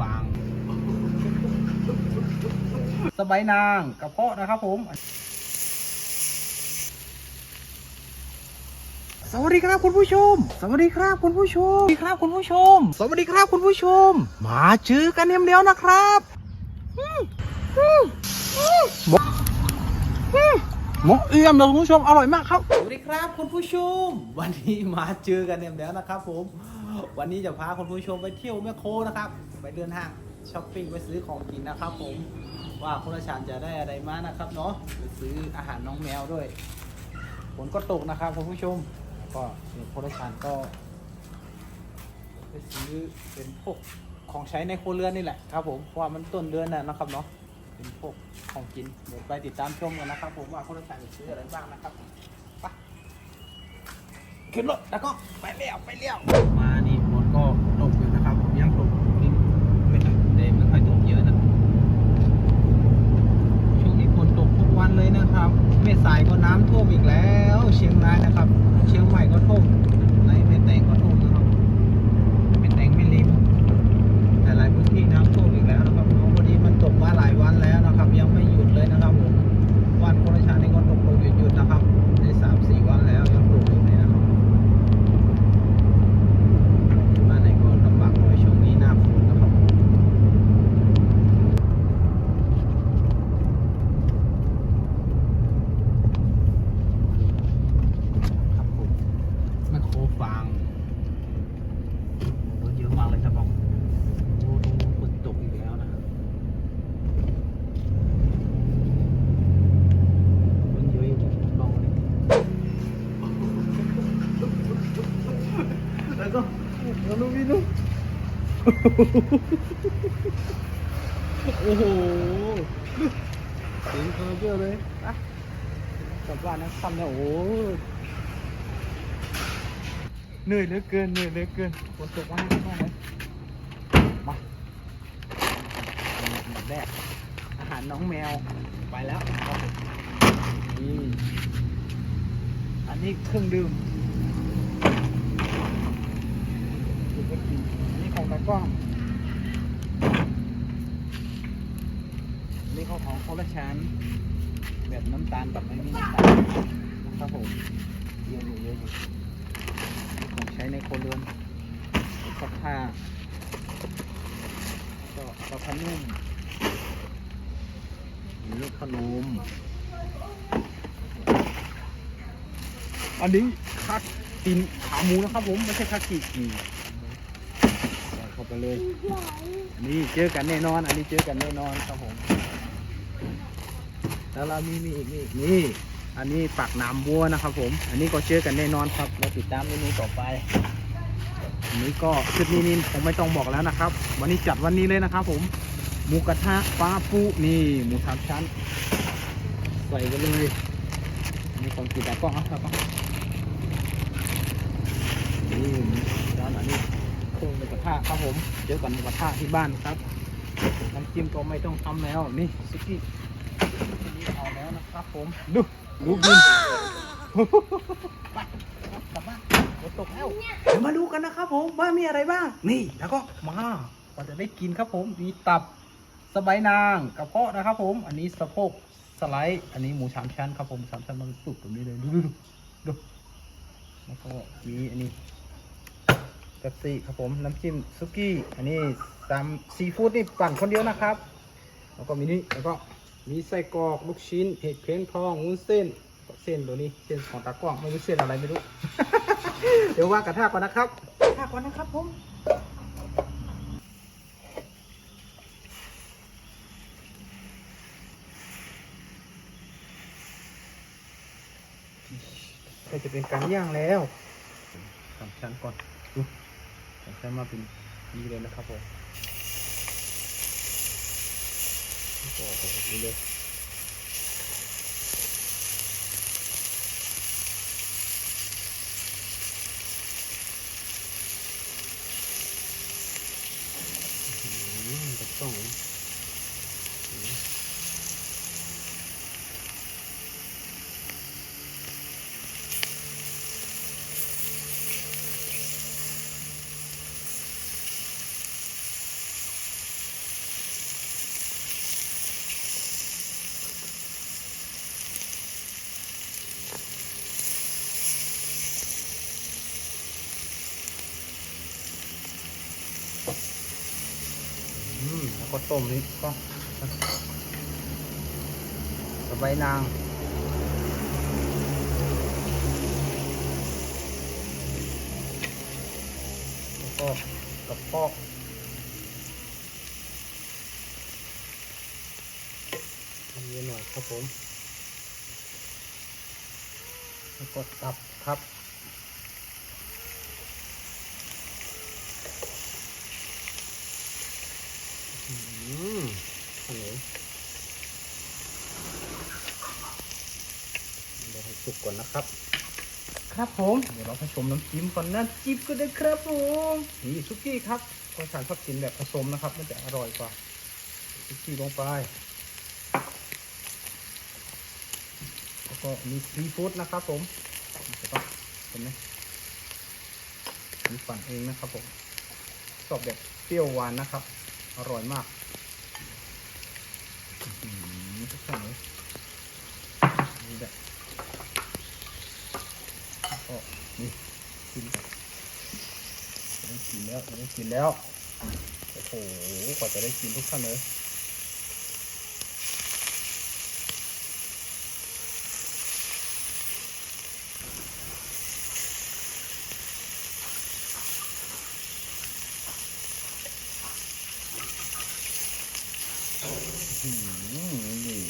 ฟาง สบายนางกระเพาะนะครับผม สวัสดีครับคุณผู้ชม สวัสดีครับคุณผู้ชม สวัสดีครับคุณผู้ชม สวัสดีครับคุณผู้ชม มาเจอกันเอ็มเดียวนะครับหมกอืมหมกเอี่ยมเลยคุณผู้ชมอร่อยมากครับ สวัสดีครับคุณผู้ชม วันนี้มาเจอกันเอ็มเดียวนะครับผม วันนี้จะพาคุณผู้ชมไปเที่ยวแมคโครนะครับ ไปเดินห้างช้อปปิ้งไปซื้อของกินนะครับ ผม ว่าคุณอาชานจะได้อะไรมานะครับเนาะไปซื้ออาหารน้องแมวด้วยฝนก็ตกนะครับคุณผู้ชม ก็เดี๋ยวคุณอาชานก็ ไปซื้อเป็นพวกของใช้ในครัวเรือนนี่แหละครับ ผมเพราะว่ามันต้นเดือนน่ะนะครับเนาะเป็นพวกของกินเดี๋ยวไปติดตามชมกันนะครับ ผมว่าคุณอาจารย์จะซื้ออะไรบ้างนะครับ ขึ้นรถแล้วก็ไปเลี้ยวไปเลี้ยวมานี่ฝนก็ตกอยู่นะครับยังตกนิดไม่ได้ไม่ค่อยตกเยอะนะช่วงนี้ฝนตกทุกวันเลยนะครับแม่สายก็น้ำท่วมอีกแล้ว เชียงรายนะครับ เชียงใหม่ก็ท่วมไหนแม่แตงก็ท่วมนะครับ เป็นแตงไม่ริมแต่หลายพื้นที่น้ำท่วมอีกแล้วนะครับน้องวันนี้มันตกมาหลายวันแล้วนะครับ ยังไม่หยุดเลยนะครับผมวันโคราชานี่ก็ตกตกหยุดหยุดๆนะครับในสามสี่วันแล้วยังตกอยู่เลยนะครับมาไหนก็ลำบากหน่อยช่วงนี้หน้าฝนนะครับครับผมแมคโครฟาง รถเยอะมากเลยครับผมโอ้ตรงนู้นฝนตกอีกแล้วนะครับฝนเยอะอยู่ลองเลยแล้วก็แล้วลูกพี่ลูก โอ้โหเสียงเพอเยอเลยอะกลับบ้านนะค่ำเนี่ยโอ้โหเหนื่อยเหลือเกินเหนื่อยเหลือเกินฝนตกมากมากเลยมาอันดับแรกอาหารน้องแมวไปแล้วครับนี่อันนี้เครื่องดื่มอันนี้ ตากล้องนี่เของของโคลชันแบบน้ำตาลกับไม่มีน้ำตาลนะครับผมเยอะอยู่เยอะอยู่ของใช้ในโครเรือนซักผ้าก็กระพนุ่มนี่ขนมอันนี้คักตีนขาหมูนะครับผม ไม่ใช่คักกี กีใส่เข้าไปเลย นี่เจอกันแน่นอน อันนี้เจอกันแน่นอนครับผม แล้วเรามีมีอีกนี่อีกนี่ อันนี้ปากน้ำวัวนะครับ ผม อันนี้ก็เจอกันแน่นอนครับเราติดตามเมนูต่อไป อันนี้ก็ชุดนี้นี่ผมไม่ต้องบอกแล้วนะครับ วันนี้จัดวันนี้เลยนะครับ ผมหมูกระทะปลาปูนี่หมูสามชั้นใส่กันเลยอันนี้ของกีตากล้องเอาครับนี่หมูร้านอันนี้โครงหมูก ระครับผมเจอกันหมูกระทะที่บ้านครับน้ำจิ้มก็ไม่ต้องทำแล้วนี่สุกี้นนี้เอาแล้วนะครับผมดูดูบินไปกลับบ้านฝนตกแล้วเดี๋ยวมาดูกันนะครับผมว่ามีอะไรบ้าง นี่แล้วก็มาก็จะได้กินครับผมมีตับสบายนางกระเพาะนะครับ ผม อันนี้สะโพกสไลด์ อันนี้หมูสามชั้นครับผมสามชั้นมันสุกแบบนี้เลยดูดูดูดูแล้วก็มีอันนี้ เป๊ปซี่ครับผมน้ำจิ้มซุกี้ อันนี้ตามซีฟู้ดนี่ปั่นคนเดียวนะครับ แล้วก็มีนี่แล้วก็มีไส้กรอกลูกชิ้นเห็ดเข็มทองวุ้นเส้นเส้นตัวนี้เส้นของตากล้องไม่รู้เส้นอะไรไม่รู้ เดี๋ยวว่างกระทะก่อนนะครับกระทะก่อนนะครับผมก็จะเป็นการย่างแล้วสามชั้นก่อน ดูสามชั้นมาเป็นดีเลยนะครับผมโอ้โหนี่เลยอืมจะต้อง แล้วก็ต้มนี่ก็สบายนางแล้วก็กระเพาะเยอะหน่อยครับผม แล้วก็ตับครับ อืมขนมเดี๋ยวให้ สุกก่อนนะครับ ครับผม เดี๋ยวเราไปชมน้ำจิ้มก่อนนะจิ้มก็ได้ครับผมนี่ซุกี้ครับคนสารชอบกินแบบผสมนะครับมันจะอร่อยกว่าซุกี้ลงไป แล้วก็มีซีฟู้ดนะครับผมจะต้องเห็นไหมมีปั่นเองนะครับผมชอบแบบเปรี้ยวหวานนะครับ อร่อยมากอื้อหือทุกท่านเลยนี่แบบแล้วก็นี่กินกันได้ กินแล้วได้กินแล้วโอ้โหกว่าจะได้กินทุกท่านเลยอืมนี่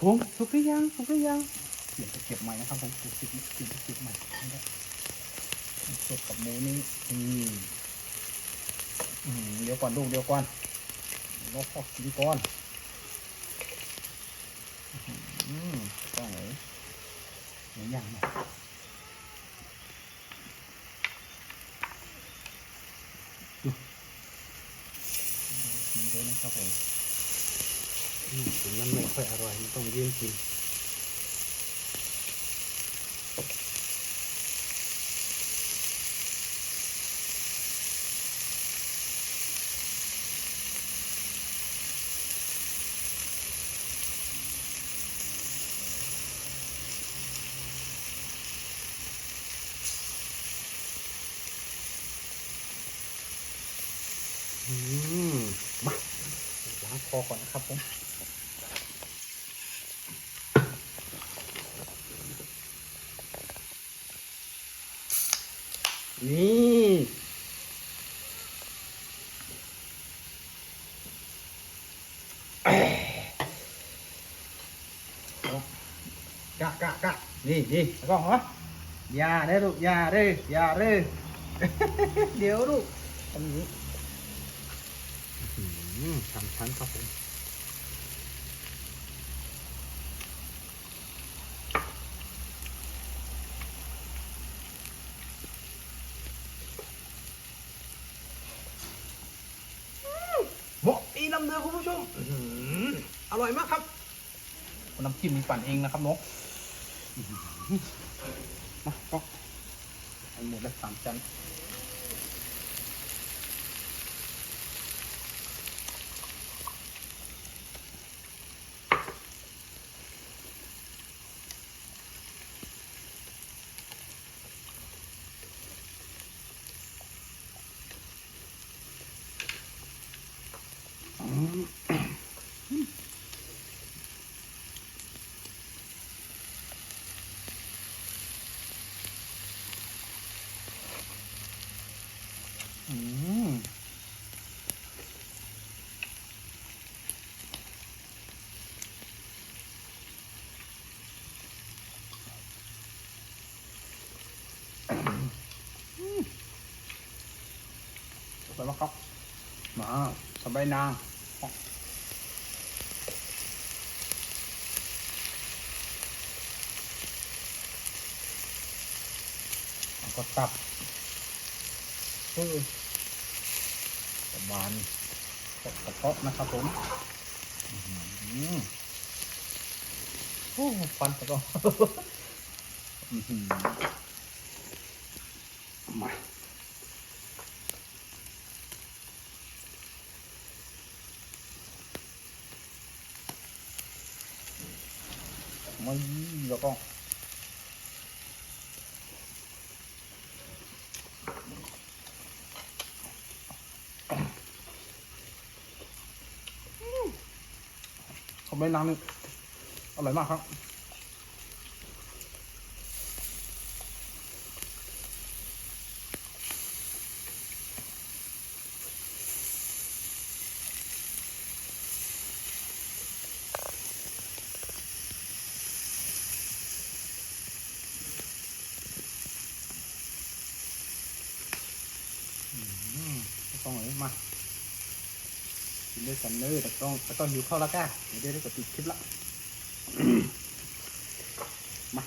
ผมสุกหรือยังสุกหรือยัง เดี๋ยวจะเก็บใหม่นะครับผมเก็บสิบเก็บสิบใหม่นะครับสดกับหมูนี่อืมเดี๋ยวก่อนลูกเดี๋ยวก่อนรอพ่อกินก่อนอืมต้องเลยเหมือนย่างหน่อยกินด้วยนะครับผมอืมถึงนั้นไม่ค่อยอร่อยมันต้องยืนกิน มาล้างคอก่อนนะครับผมนี่กะกะกะนี่นี่แล้วก็เหรออย่าเด้ลูกอย่าเด้ออย่าเด้อเดี๋ยวลูกอันนี้ สามชั้นครับผมหมกอีน้ำเนื้อคุณผู้ชมอื้อหืออร่อยมากครับ น้ำจิ้มมีปั่นเองนะครับนกอื้อหือมาก็ให้หมดเลยสามชั้น อืมไปแล้วครับ มาสบายนางก็ตับ เออประมาณกระเพาะนะครับผมอื้อหือโอ้ฟันตะก็อื้อหือมาไม่แล้วก็ ผมไม่นางนี่อร่อยมากครับ อืมต้องเลยมากิน ด้วยกันเลยแต่ต้องแต่ต้องหิวข้าวแล้วก้าเดี๋ยวได้กดปิดคลิปละมา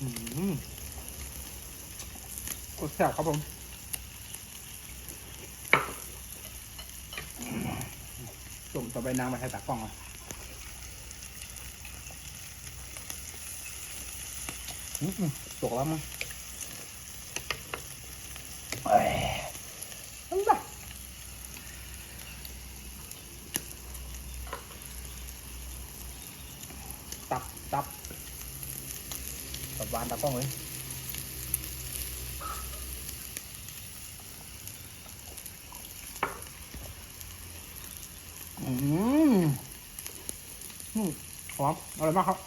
อืม กดแซ่บครับผมจุ่มต่อไปนางมาใส่ตากล้องอะอืมตกแล้วมั้งเอ้ยอันน่ะตับตับตับหวานตากล้องเลยอืมอืมห อยมากครับ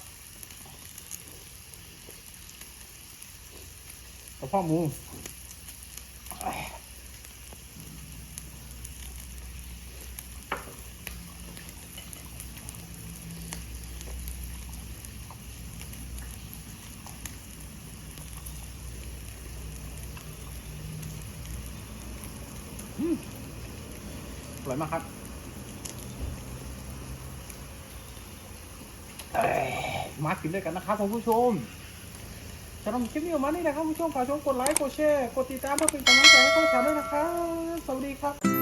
กระเพาะหมูอร่อยมากครับ เอ้ย มากินด้วยกันนะครับคุณผู้ชมสำหรับคลิปนี้ออกมานี่นะครับคุณผู้ชมฝากชมกดไลค์กดแชร์กดติดตามเพื่อเป็นกำลังใจให้ช่องฉันด้วยนะครับสวัสดีครับ